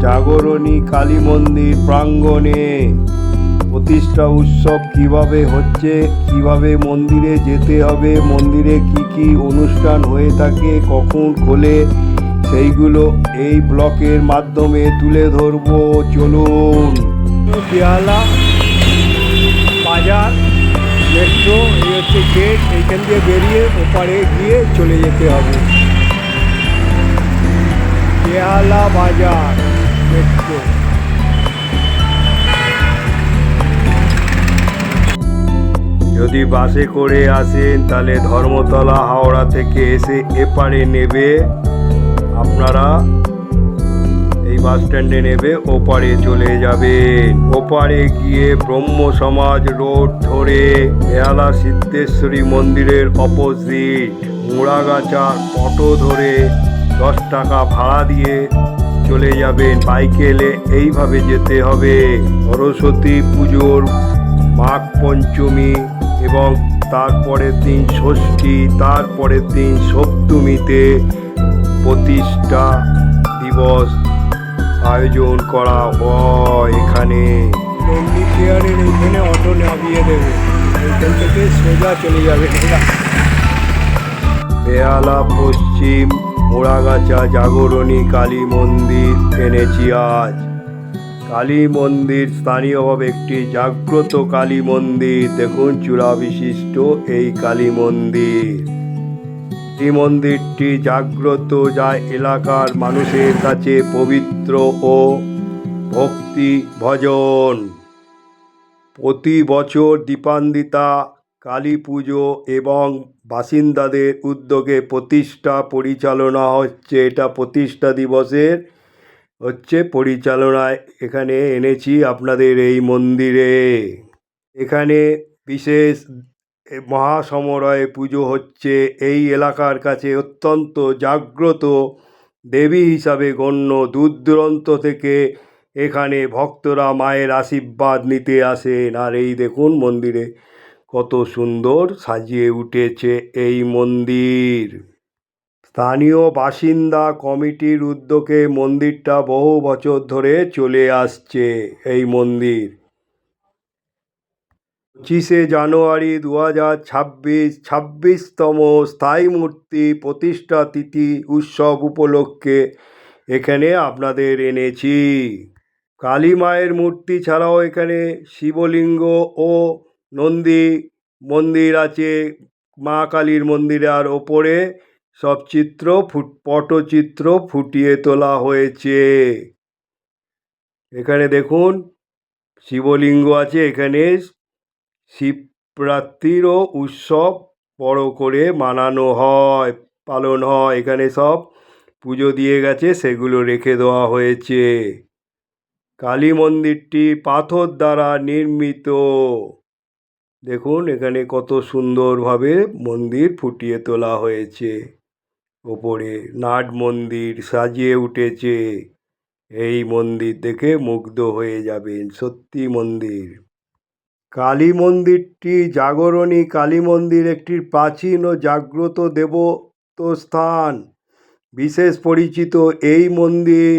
জাগরণী কালী মন্দির প্রাঙ্গণে। প্রতিষ্ঠা উৎসব কীভাবে হচ্ছে, কীভাবে মন্দিরে যেতে হবে, মন্দিরে কি কি অনুষ্ঠান হয়ে থাকে, কখন খোলে, সেইগুলো এই ব্লকের মাধ্যমে তুলে ধরবো। চলুন। পেয়ালা, বাজার, মেট্রো হচ্ছে গেট এইখান দিয়ে বেরিয়ে ওপারে গিয়ে চলে যেতে হবে। পেয়ালা বাজার। যদি বাসে করে আসেন, তাহলে ধর্মতলা হাওড়া থেকে এসে এপারে নেবে। আপনারা এই বাস স্ট্যান্ডে নেবে, ওপারে চলে যাবেন। ওপারে গিয়ে ব্রহ্ম সমাজ রোড ধরে বেহালা সিদ্ধেশ্বরী মন্দিরের অপোজিট মোড়াগাছার অটো ধরে দশ টাকা ভাড়া দিয়ে চলে যাবেন, বাইকে এলে এইভাবে যেতে হবে। সরস্বতী পুজোর মাঘ পঞ্চমী এবং তারপরের দিন ষষ্ঠী, তারপরের দিন সপ্তমীতে প্রতিষ্ঠা দিবস আয়োজন করা হয় এখানে। নন্দী চেয়ারের এইখানে অটো নামিয়ে দেবে। এইখান থেকে সোজা চলে যাবে। বেহালা পশ্চিম মোড়াগাছা জাগরণী, কালী মন্দির এনেছি আজ। কালী মন্দির স্থানীয়ভাবে একটি জাগ্রত কালী মন্দির। দেখুন, চূড়া বিশিষ্ট এই কালী মন্দির। এই মন্দিরটি জাগ্রত যা এলাকার মানুষের কাছে পবিত্র ও ভক্তি ভজন। প্রতি বছর দীপান্দিতা কালী পুজো এবং বাসিন্দাদের উদ্যোগে প্রতিষ্ঠা পরিচালনা হচ্ছে। এটা প্রতিষ্ঠা দিবসের হচ্ছে পরিচালনায় এখানে এনেছি আপনাদের এই মন্দিরে। এখানে বিশেষ মহাসমরয় পুজো হচ্ছে। এই এলাকার কাছে অত্যন্ত জাগ্রত দেবী হিসাবে গণ্য দূর দূরান্ত থেকে এখানে ভক্তরা মায়ের আশীর্বাদ নিতে আসেন। আর এই দেখুন মন্দিরে কত সুন্দর সাজিয়ে উঠেছে এই মন্দির। স্থানীয় বাসিন্দা কমিটির উদ্যোগে মন্দিরটা বহু বছর ধরে চলে আসছে এই মন্দির। পঁচিশে জানুয়ারি দু হাজার ছাব্বিশ ছাব্বিশতম স্থায়ী মূর্তি প্রতিষ্ঠা তিথি উৎসব উপলক্ষে এখানে আপনাদের এনেছি। কালী মায়ের মূর্তি ছাড়াও এখানে শিবলিঙ্গ ও নন্দী মন্দির আছে, মা কালীর মন্দিরের ওপরে সব চিত্র ফুট, পটচিত্র ফুটিয়ে তোলা হয়েছে। এখানে দেখুন, শিবলিঙ্গ আছে, এখানে শিবরাত্রিরও উৎসব বড় করে মানানো হয়, পালন হয়। এখানে সব পুজো দিয়ে গেছে, সেগুলো রেখে দেওয়া হয়েছে। কালী মন্দিরটি পাথর দ্বারা নির্মিত। দেখুন, এখানে কত সুন্দরভাবে মন্দির ফুটিয়ে তোলা হয়েছে। ওপরে নাট মন্দির সাজিয়ে উঠেছে। এই মন্দির দেখে মুগ্ধ হয়ে যাবেন, সত্যি মন্দির। কালী মন্দিরটি জাগরণী কালী মন্দির একটি প্রাচীন ও জাগ্রত দেবত স্থান বিশেষ পরিচিত এই মন্দির,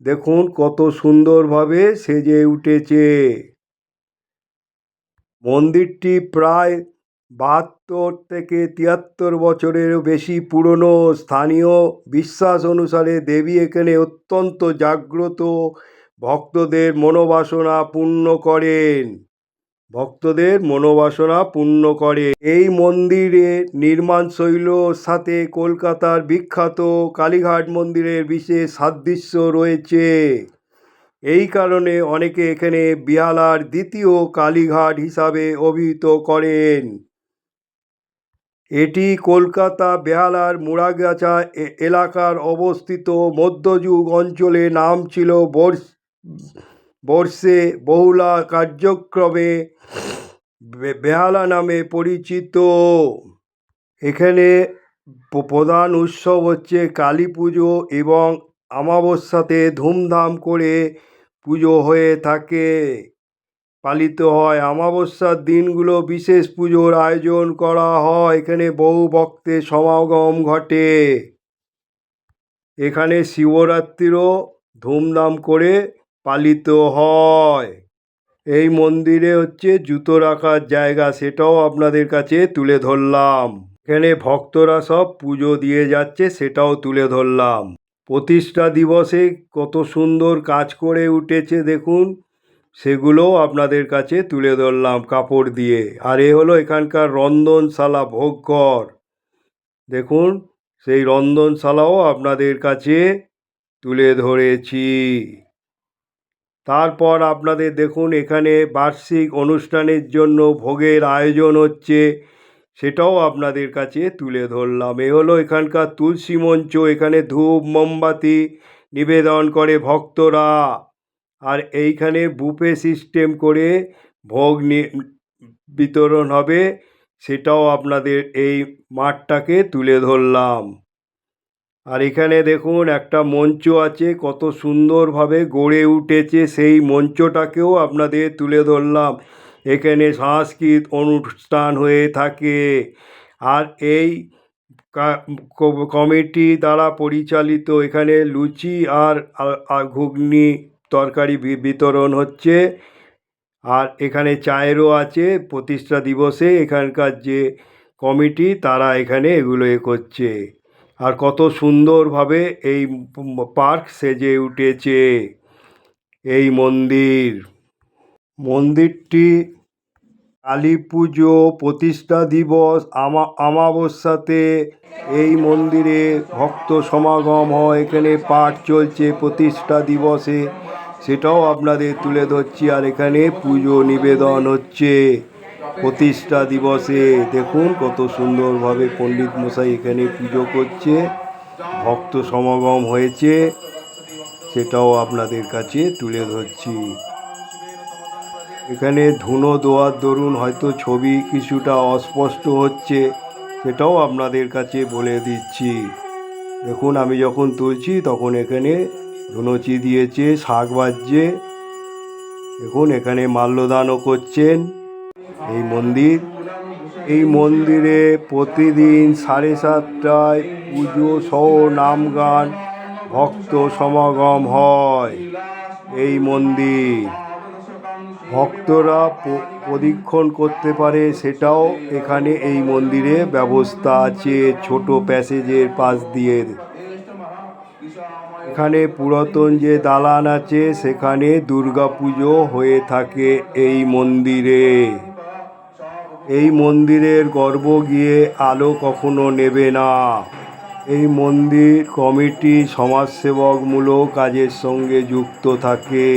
দেখুন কত সুন্দরভাবে সেজে উঠেছে। মন্দিরটি প্রায় বাহাত্তর থেকে তিয়াত্তর বছরেরও বেশি পুরনো। স্থানীয় বিশ্বাস অনুসারে দেবী এখানে অত্যন্ত জাগ্রত। ভক্তদের মনোবাসনা পূর্ণ করেন। ভক্তদের মনোবাসনা পূর্ণ করে এই মন্দিরের নির্মাণ শৈলীর সাথে কলকাতার বিখ্যাত কালীঘাট মন্দিরের বিশেষ সাদৃশ্য রয়েছে। এই কারণে অনেকে এখানে বিহালার দ্বিতীয় কালীঘাট হিসাবে অভিহিত করেন। এটি কলকাতা বেহালার মুড়াগাছা এ- এলাকার অবস্থিত মধ্যযুগ অঞ্চলে নাম ছিল বর্ষ, বর্ষে বহুলা কার্যক্রমে বেহালা নামে পরিচিত। এখানে প্রধান উৎসব হচ্ছে কালী পুজো এবং অমাবস্যাতে ধুমধাম করে পুজো হয়ে থাকে, পালিত হয়। অমাবস্যার দিনগুলো বিশেষ পুজোর আয়োজন করা হয়। এখানে বহু ভক্তের সমাগম ঘটে। এখানে শিবরাত্রিরও ধুমধাম করে পালিত হয়। এই মন্দিরে হচ্ছে জুতো রাখার জায়গা, সেটাও আপনাদের কাছে তুলে ধরলাম। এখানে ভক্তরা সব পুজো দিয়ে যাচ্ছে, সেটাও তুলে ধরলাম। প্রতিষ্ঠা দিবসে কত সুন্দর কাজ করে উঠেছে দেখুন। সেগুলোও আপনাদের কাছে তুলে ধরলাম কাপড় দিয়ে। আর এ হলো এখানকার রন্ধনশালা ভোগঘর দেখুন, সেই রন্ধনশালাও আপনাদের কাছে তুলে ধরেছি। তারপর আপনাদের দেখুন, এখানে বার্ষিক অনুষ্ঠানের জন্য ভোগের আয়োজন হচ্ছে। সেটাও আপনাদের কাছে তুলে ধরলাম। এ হলো এখানকার তুলসী মঞ্চ, এখানে ধূপ, মোমবাতি নিবেদন করে ভক্তরা। আর এইখানে বুফে সিস্টেম করে ভোগ বিতরণ হবে, সেটাও আপনাদের এই মাঠটাকে তুলে ধরলাম। আর এখানে দেখুন, একটা মঞ্চ আছে, কত সুন্দরভাবে গড়ে উঠেছে, সেই মঞ্চটাকেও আপনাদের তুলে ধরলাম। এখানে সাংস্কৃতিক অনুষ্ঠান হয়ে থাকে। আর এই কমিটি দ্বারা পরিচালিত এখানে লুচি আর ঘুগনি তরকারি বিতরণ হচ্ছে। আর এখানে চায়েরও আছে। প্রতিষ্ঠা দিবসে এখানকার যে কমিটি, তারা এখানে এগুলো এ করছে। আর কত সুন্দরভাবে এই পার্ক সেজে উঠেছে। এই মন্দির। মন্দিরটি কালী পুজো প্রতিষ্ঠা দিবস আমা আমাবস্যাতে এই মন্দিরে ভক্ত সমাগম হয়। এখানে পাঠ চলছে প্রতিষ্ঠা দিবসে। সেটাও আপনাদের তুলে ধরছি আর এখানে পুজো নিবেদন হচ্ছে প্রতিষ্ঠা দিবসে। দেখুন কত সুন্দরভাবে পণ্ডিত মশাই এখানে পুজো করছে। ভক্ত সমাগম হয়েছে। সেটাও আপনাদের কাছে তুলে ধরছি। এখানে ধুনো, দোয়ার দরুন, হয়তো ছবি কিছুটা অস্পষ্ট হচ্ছে, সেটাও আপনাদের কাছে বলে দিচ্ছি। দেখুন, আমি যখন তুলছি, তখন এখানে ধুনোচি দিয়েছে, শাক বাজছে। দেখুন, এখানে মাল্যদানও করছেন। এই মন্দির, এই মন্দিরে প্রতিদিন সাড়ে সাতটায় পুজো সহ নাম গান, ভক্ত সমাগম হয়। এই মন্দির ভক্তরা প্রদক্ষিণ করতে পারে, সেটাও এখানে এই মন্দিরে ব্যবস্থা আছে, ছোট প্যাসেজের পাশ দিয়ে। এখানে পুরাতন যে দালান আছে, সেখানে দুর্গাপুজো হয়ে থাকে এই মন্দিরে। এই মন্দিরের গর্ব গিয়ে আলো কখনো নেবে না। এই মন্দির কমিটি সমাজসেবকমূলক কাজের সঙ্গে যুক্ত থাকে।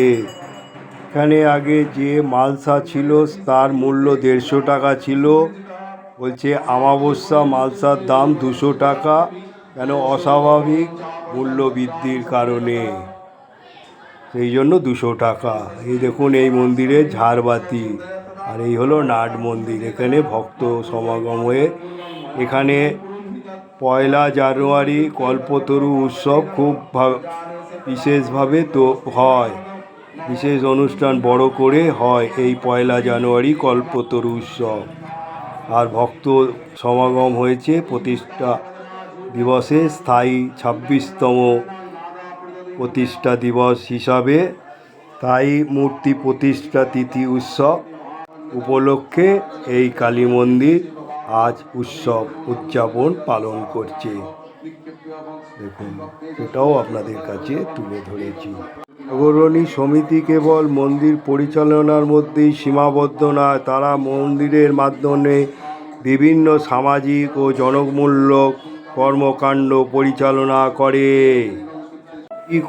এখানে আগে যে মালসা ছিল, তার মূল্য দেড়শো টাকা ছিল। বলছে, আমাবস্যা মালসার দাম দুশো টাকা, কেন অস্বাভাবিক মূল্য বৃদ্ধির কারণে? সেই জন্য দুশো টাকা। এই দেখুন, এই মন্দিরে ঝাড়বাতি, আর এই হলো নাট মন্দির। এখানে ভক্ত সমাগম হয়ে এখানে পয়লা জানুয়ারি কল্পতরু উৎসব খুব বিশেষভাবে তো হয়। বিশেষ অনুষ্ঠান বড় করে হয় এই পয়লা জানুয়ারি কল্পতরু উৎসব। আর ভক্ত সমাগম হয়েছে প্রতিষ্ঠা দিবসে স্থায়ী ছাব্বিশতম প্রতিষ্ঠা দিবস হিসাবে। তাই মূর্তি প্রতিষ্ঠা তিথি উৎসব উপলক্ষে এই কালী মন্দির আজ উৎসব উদযাপন পালন করছে। দেখুন, সেটাও আপনাদের কাছে তুলে ধরেছি। অগ্রণী সমিতি কেবল মন্দির পরিচালনার মধ্যেই সীমাবদ্ধ নয়, তারা মন্দিরের মাধ্যমে বিভিন্ন সামাজিক ও জনমূলক কর্মকাণ্ড পরিচালনা করে।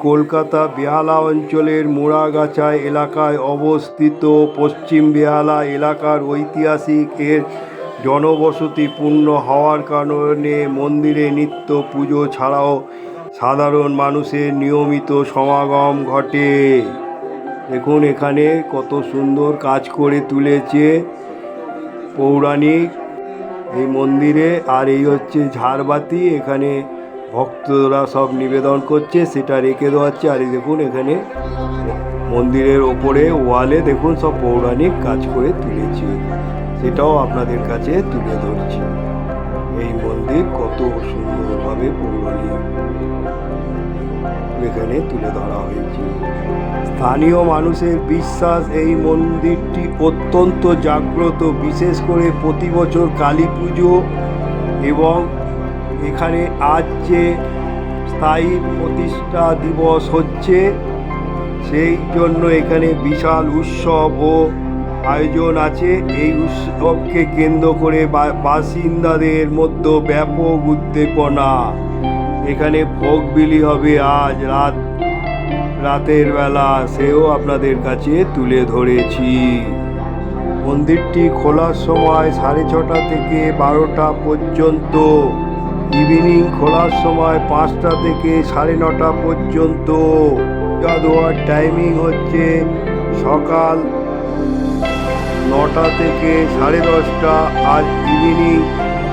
কলকাতা বেহালা অঞ্চলের মুড়াগাছা এলাকায় অবস্থিত। পশ্চিম বেহালা এলাকার ঐতিহাসিক এর জনবসতিপূর্ণ হওয়ার কারণে মন্দিরে নিত্য পুজো ছাড়াও সাধারণ মানুষের নিয়মিত সমাগম ঘটে। দেখুন এখানে কত সুন্দর কাজ করে তুলেছে পৌরাণিক এই মন্দিরে। আর এই হচ্ছে ঝাড়বাতি, এখানে ভক্তরা সব নিবেদন করছে, সেটা রেখে দেওয়াচ্ছে আর এই দেখুন এখানে মন্দিরের ওপরে ওয়ালে দেখুন সব পৌরাণিক কাজ করে তুলেছে। সেটাও আপনাদের কাছে তুলে ধরছি। এই মন্দির কত সুন্দরভাবে পৌরাণিক। এখানে তুলে ধরা হয়েছে। স্থানীয় মানুষের বিশ্বাস এই মন্দিরটি অত্যন্ত জাগ্রত, বিশেষ করে প্রতি বছর কালী পুজো এবং এখানে আজ যে স্থায়ী প্রতিষ্ঠা দিবস হচ্ছে, সেই জন্য এখানে বিশাল উৎসব ও আয়োজন আছে। এই উৎসবকে কেন্দ্র করে বাসিন্দাদের মধ্যে ব্যাপক উদ্দীপনা। এখানে ভোগ বিলি হবে আজ রাত, রাতের বেলা। সেও আপনাদের কাছে তুলে ধরেছি। মন্দিরটি খোলার সময় সাড়ে ছটা থেকে বারোটা পর্যন্ত। ইভিনিং খোলার সময় পাঁচটা থেকে সাড়ে নটা পর্যন্ত। দেওয়ার টাইমিং হচ্ছে, সকাল নটা থেকে সাড়ে দশটা আর ইভিনিং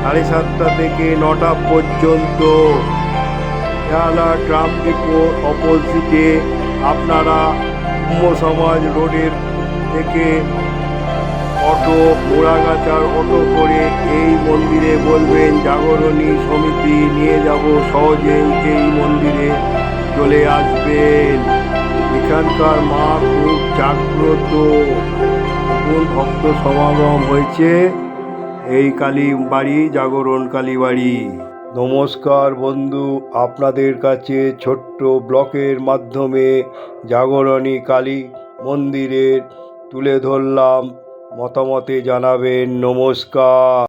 সাড়ে সাতটা থেকে নটা পর্যন্ত। খেয়ালা ট্রাম ডিপোর অপোজিটে আপনারা সমাজ রোডের থেকে অটো মোড়াগাছার অটো করে এই মন্দিরে বলবেন, জাগরণী সমিতি, নিয়ে যাব সহজেই এই মন্দিরে চলে আসবেন। এখানকার মা খুব জাগ্রত। ভক্ত সমাগম হয়েছে। এই কালী বাড়ি, জাগরণ কালী বাড়ি। নমস্কার বন্ধু, আপনাদের কাছে ছোট্ট ব্লকের মাধ্যমে জাগরণী কালী মন্দিরের তুলে ধরলাম। মতামতে জানাবেন নমস্কার।